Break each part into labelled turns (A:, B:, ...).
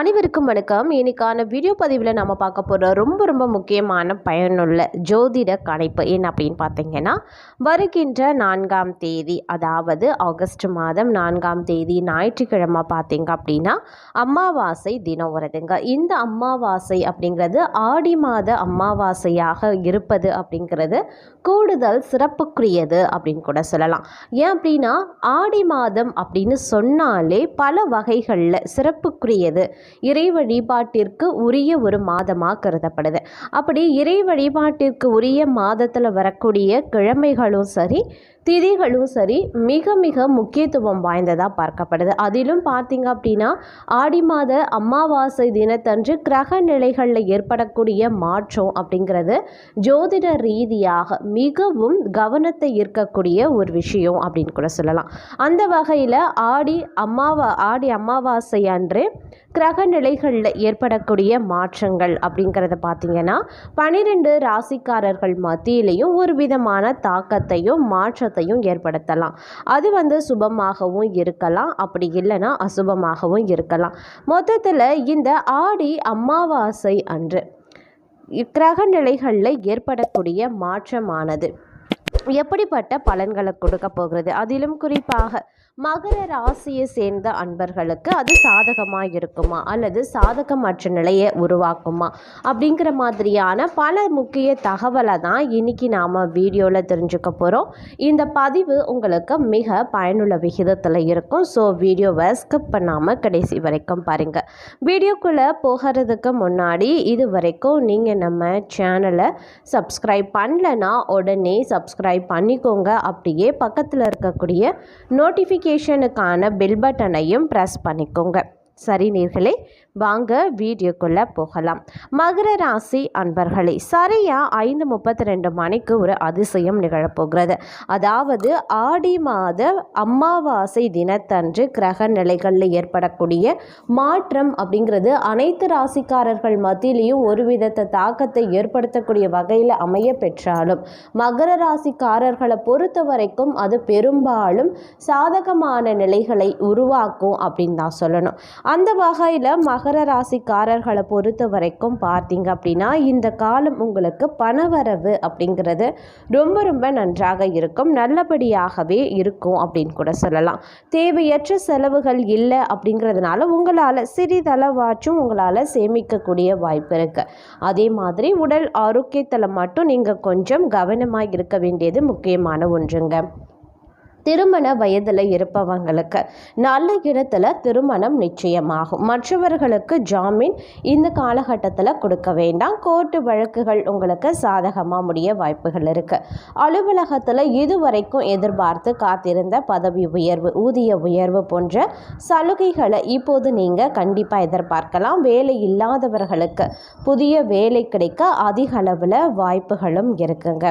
A: அனைவருக்கும் வணக்கம். இன்னைக்கான வீடியோ பதிவில் நம்ம பார்க்க போகிற ரொம்ப ரொம்ப முக்கியமான பயனுள்ள ஜோதிட கணிப்பு என்ன அப்படின்னு பார்த்தீங்கன்னா வருகின்ற நான்காம் தேதி அதாவது ஆகஸ்ட் மாதம் நான்காம் தேதி ஞாயிற்றுக்கிழமை பார்த்தீங்க அப்படின்னா அமாவாசை தினம் வருதுங்க. இந்த அமாவாசை அப்படிங்கிறது ஆடி மாத அமாவாசையாக இருப்பது அப்படிங்கிறது கூடுதல் சிறப்புக்குரியது அப்படின்னு கூட சொல்லலாம். ஏன் அப்படின்னா ஆடி மாதம் அப்படின்னு சொன்னாலே பல வகைகளில் சிறப்புக்குரியது. இறை வழிபாட்டிற்கு உரிய ஒரு மாதமாக கருதப்படுது. அப்படி இறை வழிபாட்டிற்கு உரிய மாதத்தில் வரக்கூடிய கிழமைகளும் சரி திதிகளும் சரி மிக மிக முக்கியத்துவம் வாய்ந்ததாக பார்க்கப்படுது. அதிலும் பார்த்தீங்க அப்படின்னா ஆடி மாத அமாவாசை தினத்தன்று கிரக நிலைகளில் ஏற்படக்கூடிய மாற்றம் அப்படிங்கிறது ஜோதிட ரீதியாக மிகவும் கவனத்தை ஈர்க்கக்கூடிய ஒரு விஷயம் அப்படின்னு கூட சொல்லலாம். அந்த வகையில் ஆடி அம்மாவா ஆடி அமாவாசை அன்று கிரக நிலைகளில் ஏற்படக்கூடிய மாற்றங்கள் அப்படிங்கிறத பார்த்தீங்கன்னா பனிரெண்டு ராசிக்காரர்கள் மத்தியிலையும் ஒரு விதமான தாக்கத்தையும் மாற்றத்தையும் ஏற்படுத்தலாம். அது வந்து சுபமாகவும் இருக்கலாம் அப்படி இல்லைன்னா அசுபமாகவும் இருக்கலாம். மொத்தத்தில் இந்த ஆடி அமாவாசை அன்று கிரக நிலைகளில் ஏற்படக்கூடிய மாற்றமானது. எப்படிப்பட்ட பலன்களை கொடுக்க போகிறது? அதிலும் குறிப்பாக மகர ராசியை சேர்ந்த அன்பர்களுக்கு அது சாதகமாக இருக்குமா? அல்லது சாதகமற்ற நிலையை உருவாக்குமா? அப்படிங்கிற மாதிரியான பல முக்கிய தகவலை தான் இன்னைக்கு நாம் வீடியோவில் தெரிஞ்சுக்க போகிறோம் இந்த பதிவு உங்களுக்கு மிக பயனுள்ள விகிதத்தில் இருக்கும். ஸோ வீடியோவை ஸ்கிப் பண்ணாமல் கடைசி வரைக்கும் பாருங்கள் வீடியோக்குள்ளே போகிறதுக்கு முன்னாடி இது வரைக்கும் நீங்கள் நம்ம சேனலை சப்ஸ்கிரைப் பண்ணலைன்னா உடனே சப்ஸ்கிரைப் பண்ணிக்கோங்க. அப்படியே பக்கத்தில் இருக்கக்கூடிய நோட்டிஃபிகேஷனுக்கான பெல் பட்டனையும் ப்ரெஸ் பண்ணிக்கோங்க. சரி நீர்களே வாங்க வீடியோக்குள்ளே போகலாம். மகர ராசி அன்பர்களே சரியாக ஐந்து முப்பத்தி ரெண்டு மணிக்கு ஒரு அதிசயம் நிகழப்போகிறது. அதாவது ஆடி மாத அமாவாசை தினத்தன்று கிரக நிலைகளில் ஏற்படக்கூடிய மாற்றம் அப்படிங்கிறது அனைத்து ராசிக்காரர்கள் மத்தியிலையும் ஒரு விதத்தை தாக்கத்தை ஏற்படுத்தக்கூடிய வகையில் அமைய பெற்றாலும் மகர ராசிக்காரர்களை பொறுத்த வரைக்கும் அது பெரும்பாலும் சாதகமான நிலைகளை உருவாக்கும் அப்படின்னு தான் சொல்லணும். அந்த வகையில் மகர ராசிக்காரர்களை பொறுத்த வரைக்கும் பார்த்தீங்க அப்படின்னா இந்த காலம் உங்களுக்கு பணவரவு அப்படிங்கிறது ரொம்ப ரொம்ப நன்றாக இருக்கும். நல்லபடியாகவே இருக்கும் அப்படின்னு கூட சொல்லலாம். தேவையற்ற செலவுகள் இல்லை அப்படிங்கிறதுனால உங்களால் சிறிதளவாச்சும் உங்களால் சேமிக்கக்கூடிய வாய்ப்பு இருக்குது அதே மாதிரி உடல் ஆரோக்கியத்தில் மட்டும் நீங்கள் கொஞ்சம் கவனமாக இருக்க வேண்டியது முக்கியமான ஒன்றுங்க. திருமண வயதில் இருப்பவங்களுக்கு நல்ல இடத்துல திருமணம் நிச்சயமாகும். மற்றவர்களுக்கு ஜாமீன் இந்த காலகட்டத்தில் கொடுக்க வேண்டாம். கோர்ட்டு வழக்குகள் உங்களுக்கு சாதகமாக முடிய வாய்ப்புகள் இருக்குது அலுவலகத்தில் இதுவரைக்கும் எதிர்பார்த்து காத்திருந்த பதவி உயர்வு ஊதிய உயர்வு போன்ற சலுகைகளை இப்போது நீங்கள் கண்டிப்பாக எதிர்பார்க்கலாம். வேலை இல்லாதவர்களுக்கு புதிய வேலை கிடைக்க அதிக அளவில் வாய்ப்புகளும் இருக்குங்க.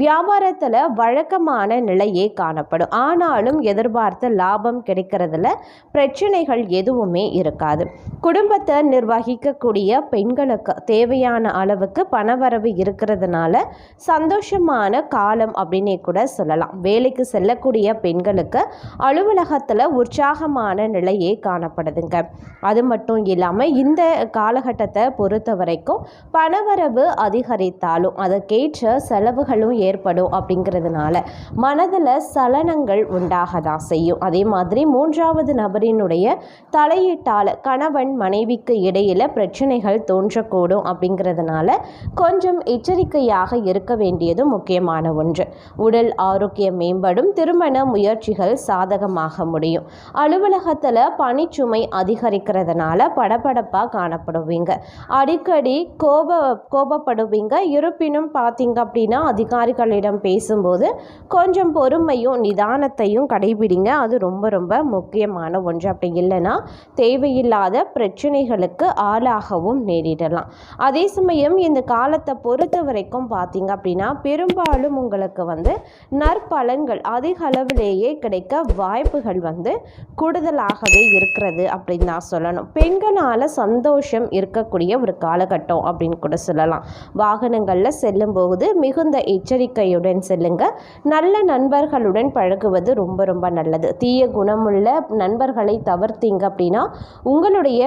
A: வியாபாரத்தில் வழக்கமான நிலையே காணப்படும். ஆனாலும் எதிர்பார்த்த லாபம் கிடைக்கிறதுல பிரச்சனைகள் எதுவுமே இருக்காது. குடும்பத்தை நிர்வகிக்கக்கூடிய பெண்களுக்கு தேவையான அளவுக்கு பணவரவு இருக்கிறதுனால சந்தோஷமான காலம் அப்படின்னே கூட சொல்லலாம். வேலைக்கு செல்லக்கூடிய பெண்களுக்கு அலுவலகத்தில் உற்சாகமான நிலையே காணப்படுதுங்க. அது மட்டும் இல்லாமல் இந்த காலகட்டத்தை பொறுத்த வரைக்கும் பணவரவு அதிகரித்தாலும் அதற்கேற்ற செலவுகளும் ஏற்படும் அப்படிங்கிறதுனால மனதில் சலனங்கள் உண்டாக தான் செய்யும். அதே மாதிரி மூன்றாவது நபரினுடைய தலையீட்டால் கணவன் மனைவிக்கு இடையில் பிரச்சனைகள் தோன்றக்கூடும் அப்படிங்கிறதுனால கொஞ்சம் எச்சரிக்கையாக இருக்க வேண்டியது முக்கியமான ஒன்று. உடல் ஆரோக்கியம் மேம்படும் திருமண முயற்சிகள் சாதகமாக முடியும். அலுவலகத்தில் பணிச்சுமை அதிகரிக்கிறதுனால படபடப்பாக காணப்படுவீங்க. அடிக்கடி கோப கோபப்படுவீங்க. இருப்பினும் பார்த்தீங்க அப்படின்னா அதிகாரி அதிகாரிகளிடம் பேசும்போது கொஞ்சம் பொறுமையும் நிதானத்தையும் கடைபிடிங்க. அது ரொம்ப ரொம்ப முக்கியமான ஒன்று. அப்படி இல்லைன்னா தேவையில்லாத பிரச்சனைகளுக்கு ஆளாகவும் நேரிடலாம். அதே சமயம் இந்த காலத்தை பொறுத்த வரைக்கும் பார்த்தீங்க அப்படின்னா பெரும்பாலும் உங்களுக்கு வந்து நற்பலன்கள் அதிக அளவிலேயே கிடைக்க வாய்ப்புகள் வந்து கூடுதலாகவே இருக்கிறது அப்படின்னு தான் சொல்லணும். பெண்களால் சந்தோஷம் இருக்கக்கூடிய ஒரு காலகட்டம் அப்படின்னு கூட சொல்லலாம். வாகனங்களில் செல்லும்போது மிகுந்த எச்சரிக்கை எச்சரிக்கையுடன் செல்லுங்க. நல்ல நண்பர்களுடன் பழகுவது ரொம்ப ரொம்ப நல்லது. தீய குணமுள்ள நண்பர்களை தவிர்த்தீங்க அப்படின்னா உங்களுடைய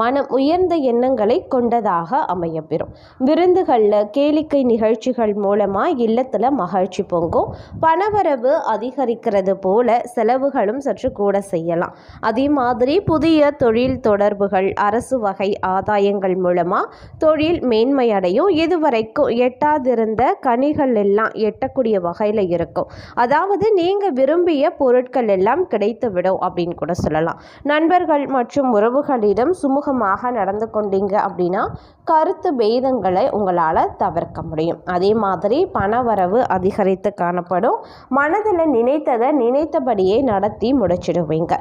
A: மனம் உயர்ந்த எண்ணங்களை கொண்டதாக அமையப்பெறும். விருந்துகளில் கேளிக்கை நிகழ்ச்சிகள் மூலமாக இல்லத்தில் மகிழ்ச்சி பொங்கும். பணவரவு அதிகரிக்கிறது போல செலவுகளும் சற்று கூட செய்யலாம். அதே மாதிரி புதிய தொழில் தொடர்புகள் அரசு வகை ஆதாயங்கள் மூலமாக தொழில் மேன்மையடையும். இதுவரைக்கும் எட்டாதிருந்த கனிகள் எல்லாம் எட்டக்கூடிய வகையில் இருக்கும். அதாவது நீங்கள் விரும்பிய பொருட்கள் எல்லாம் கிடைத்துவிடும் அப்படின்னு கூட சொல்லலாம். நண்பர்கள் மற்றும் உறவுகளிடம் சுமூகமாக நடந்து கொண்டீங்க அப்படின்னா கருத்து பேதங்களை உங்களால் தவிர்க்க முடியும். அதே மாதிரி பணவரவு அதிகரித்து காணப்படும். மனதில் நினைத்ததை நினைத்தபடியே நடத்தி முடிச்சிடுவீங்க.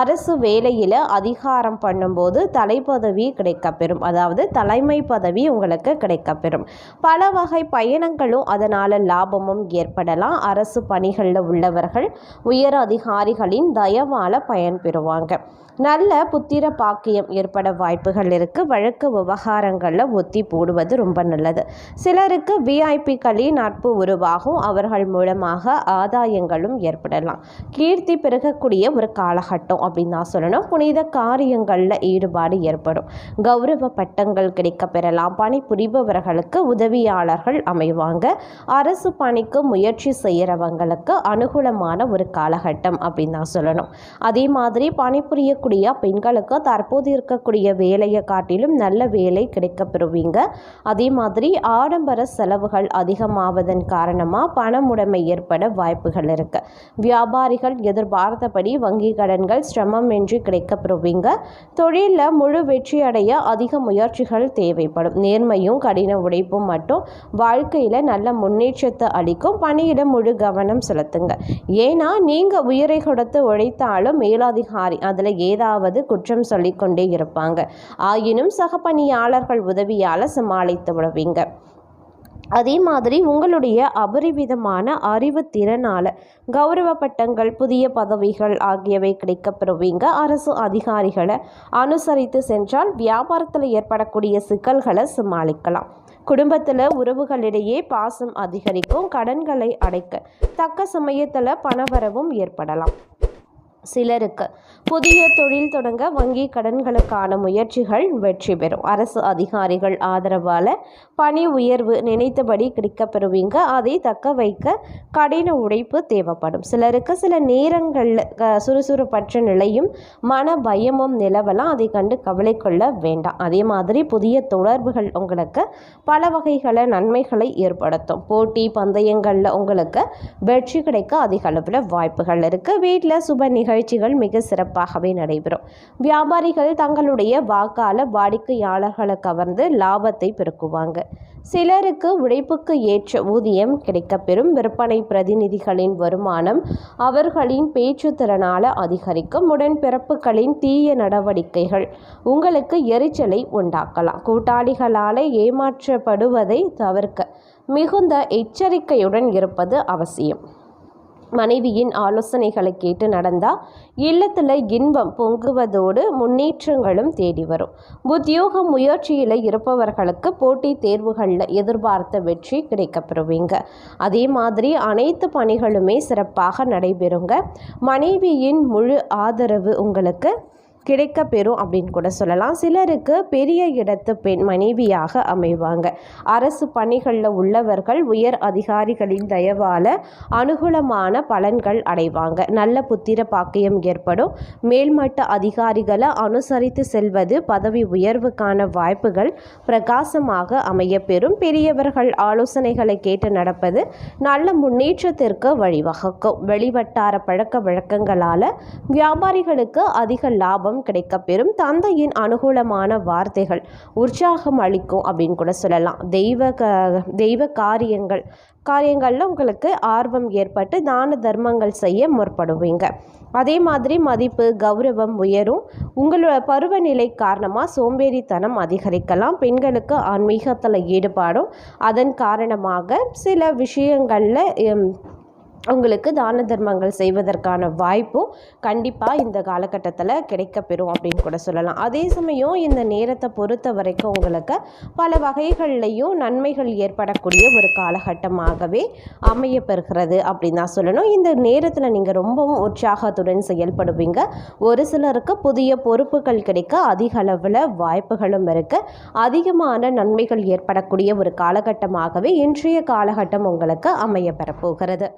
A: அரசு வேலையில் அதிகாரம் பண்ணும்போது தலைப்பதவி கிடைக்கப்பெறும். அதாவது தலைமை பதவி உங்களுக்கு கிடைக்கப்பெறும். பல வகை பயணங்களும் அதனால் லாபமும் ஏற்படலாம். அரசு பணிகளில் உள்ளவர்கள் உயர் அதிகாரிகளின் தயவால் பயன்பெறுவாங்க நல்ல புத்திர பாக்கியம் ஏற்பட வாய்ப்புகள் இருக்குது வழக்கு விவகாரங்களில் ஒத்தி போடுவது ரொம்ப நல்லது. சிலருக்கு விஐபிக்களின் நட்பு உருவாகும். அவர்கள் மூலமாக ஆதாயங்களும் ஏற்படலாம். கீர்த்தி பெருகக்கூடிய ஒரு காலகட்டம் அப்படின்னு தான் சொல்லணும். புனித காரியங்களில் ஈடுபாடு ஏற்படும். கௌரவ பட்டங்கள் கிடைக்க பெறலாம் பணி புரிபவர்களுக்கு உதவியாளர்கள் அமைவாங்க. அரசு பணிக்கு முயற்சி செய்கிறவங்களுக்கு அனுகூலமான ஒரு காலகட்டம் அப்படின்னு தான் சொல்லணும். அதே மாதிரி பணிபுரியக்கூடிய பெண்களுக்கு தற்போது இருக்கக்கூடிய வேலையை காட்டிலும் நல்ல வேலை கிடைக்கப்பெறுவீங்க. அதே மாதிரி ஆடம்பர செலவுகள் அதிகமாவதன் காரணமாக பணமுடைமை ஏற்பட வாய்ப்புகள் இருக்கு. வியாபாரிகள் எதிர்பார்த்தபடி வங்கி கடன்கள் சிரமமின்றி கிடைக்க கிடைக்கப்பெறுவீங்க. தொழிலில் முழு வெற்றி அடைய அதிக முயற்சிகள் தேவைப்படும். நேர்மையும் கடின உழைப்பும் மட்டும் வாழ்க்கையில் நல்ல முன்னேற்றத்தை அளிக்கும். பணியிட முழு கவனம் செலுத்துங்க. ஏன்னா நீங்கள் உயிரை கொடுத்து உழைத்தாலும் மேலாதிகாரி அதில் ஏதாவது குற்றம் சொல்லிக்கொண்டே இருப்பாங்க. ஆயினும் சக பணியாளர்கள் உதவியால் சமாளித்து விடுவீங்க. அதே மாதிரி உங்களுடைய அபரிவிதமான அறிவு திறனால் கௌரவ பட்டங்கள் புதிய பதவிகள் ஆகியவை கிடைக்கப்பெறுவீங்க. அரசு அதிகாரிகளை அனுசரித்து சென்றால் வியாபாரத்தில் ஏற்படக்கூடிய சிக்கல்களை சமாளிக்கலாம். குடும்பத்தில் உறவுகளிடையே பாசம் அதிகரிக்கும். கடன்களை அடைக்க தக்க சமயத்தில் பணவரவும் ஏற்படலாம். சிலருக்கு. புதிய தொழில் தொடங்க வங்கி கடன்களுக்கான முயற்சிகள் வெற்றி பெறும். அரசு அதிகாரிகள் ஆதரவால் பணி உயர்வு நினைத்தபடி கிடைக்கப் பெறுவீங்க அதை தக்க வைக்க கடின உழைப்பு தேவைப்படும். சிலருக்கு சில நேரங்களில் க- சுறுசுறுப்பற்ற நிலையும் மன பயமும் நிலவலாம். அதை கண்டு கவலை கொள்ள வேண்டாம். அதே மாதிரி புதிய தொடர்புகள் உங்களுக்கு பல வகைகளை நன்மைகளை ஏற்படுத்தும். போட்டி பந்தயங்களில் உங்களுக்கு வெற்றி கிடைக்க அதிக அளவில் வாய்ப்புகள் இருக்குது வீட்டில் சுப நிகழ்ச்சிகள் மிக சிறப்பாகவே நடைபெறும். வியாபாரிகள் தங்களுடைய வாக்கால வாடிக்கையாளர்களை கவர்ந்து லாபத்தை பெருக்குவாங்க. சிலருக்கு உழைப்புக்கு ஏற்ற ஊதியம் கிடைக்கப்பெறும். விற்பனை பிரதிநிதிகளின் வருமானம் அவர்களின் பேச்சு திறனால் அதிகரிக்கும். உடன்பிறப்புகளின் தீய நடவடிக்கைகள் உங்களுக்கு எரிச்சலை உண்டாக்கலாம். கூட்டாளிகளால் ஏமாற்றப்படுவதை தவிர்க்க மிகுந்த எச்சரிக்கையுடன் இருப்பது அவசியம். மனைவியின் ஆலோசனைகளை கேட்டு நடந்தால் இல்லத்தில் இன்பம் பொங்குவதோடு முன்னேற்றங்களும் தேடி வரும். உத்தியோக முயற்சியில் இருப்பவர்களுக்கு போட்டி தேர்வுகளில் எதிர்பார்த்த வெற்றி கிடைக்கப்பெறுவீங்க அதே மாதிரி அனைத்து பணிகளுமே சிறப்பாக நடைபெறுங்க. மனைவியின் முழு ஆதரவு உங்களுக்கு கிடைக்க பெறும் அப்படின்னு கூட சொல்லலாம். சிலருக்கு பெரிய இடத்து பெண் மனைவியாக அமைவாங்க. அரசு பணிகளில் உள்ளவர்கள் உயர் அதிகாரிகளின் தயவால் அனுகூலமான பலன்கள் அடைவாங்க. நல்ல புத்திர பாக்கியம் ஏற்படும். மேல்மட்ட அதிகாரிகளை அனுசரித்து செல்வது பதவி உயர்வுக்கான வாய்ப்புகள் பிரகாசமாக அமையப்பெறும். பெரியவர்கள் ஆலோசனைகளை கேட்டு நடப்பது நல்ல முன்னேற்றத்திற்கு வழிவகுக்கும். வெளிவட்டார பழக்க வழக்கங்களால் வியாபாரிகளுக்கு அதிக லாபம் கிடைக்கப்பெறும். தந்தையின் அனுகூலமான வார்த்தைகள் உற்சாகம் அளிக்கும் அப்படின்னு கூட சொல்லலாம். தெய்வ க தெய்வ காரியங்கள் காரியங்களில் உங்களுக்கு ஆர்வம் ஏற்பட்டு தான தர்மங்கள் செய்ய முற்படுவீங்க. அதே மாதிரி மதிப்பு கௌரவம் உயரும். உங்களோட பருவநிலை காரணமாக சோம்பேறித்தனம் அதிகரிக்கலாம். பெண்களுக்கு ஆன்மீகத்தில் ஈடுபாடும் அதன் காரணமாக சில விஷயங்களில் உங்களுக்கு தான தர்மங்கள் செய்வதற்கான வாய்ப்பும் கண்டிப்பாக இந்த காலகட்டத்தில் கிடைக்கப்பெறும் அப்படின்னு கூட சொல்லலாம். அதே சமயம் இந்த நேரத்தை பொறுத்த வரைக்கும் உங்களுக்கு பல வகைகள்லையும் நன்மைகள் ஏற்படக்கூடிய ஒரு காலகட்டமாகவே அமையப்பெறுகிறது அப்படின்னு தான் சொல்லணும். இந்த நேரத்தில் நீங்கள் ரொம்பவும் உற்சாகத்துடன் செயல்படுவீங்க. ஒரு சிலருக்கு புதிய பொறுப்புகள் கிடைக்க அதிக அளவில் வாய்ப்புகளும் இருக்குது அதிகமான நன்மைகள் ஏற்படக்கூடிய ஒரு காலகட்டமாகவே இன்றைய காலகட்டம் உங்களுக்கு அமையப்பெறப்போகிறது.